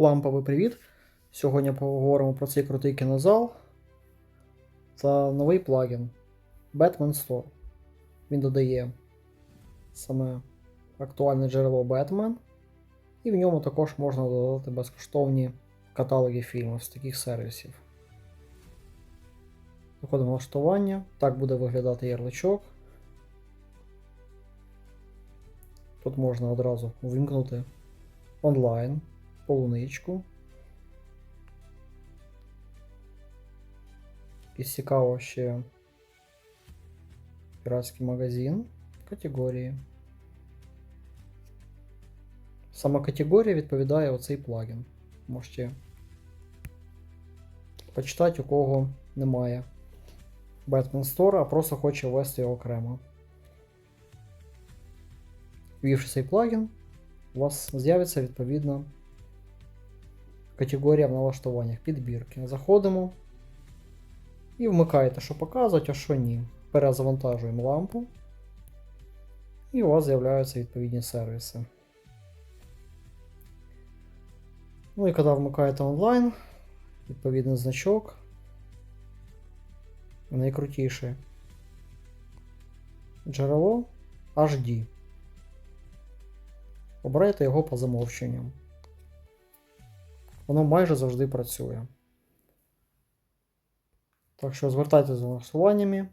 Ламповий привіт! Сьогодні поговоримо про цей крутий кінозал та новий плагін Batman Store. Він додає саме актуальне джерело Batman, і в ньому також можна додати безкоштовні каталоги фільмів з таких сервісів. Заходимо в налаштування. Так буде виглядати ярличок. Тут можна одразу увімкнути онлайн, полуничку. І цікаво ще піратський магазин категорії. Сама категорія відповідає оцей плагін. Можете почитати, у кого немає Batman Store, а просто хоче ввести його окремо. Ввівши цей плагін, у вас з'явиться відповідна категорія в налаштуваннях підбірки. Заходимо і вмикаєте, що показують, а що ні. Перезавантажуємо лампу. І у вас з'являються відповідні сервіси. Ну і коли вмикаєте онлайн, відповідний значок. Найкрутіше джерело HD. Обирайте його по замовченню. Воно майже завжди працює. Так що звертайтеся за голосуваннями.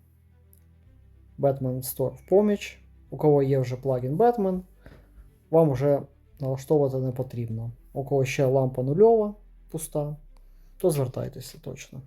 Batman Store в поміч. У кого є вже плагін Batman, вам вже налаштовувати не потрібно. У кого ще лампа нульова, пуста, то звертайтеся точно.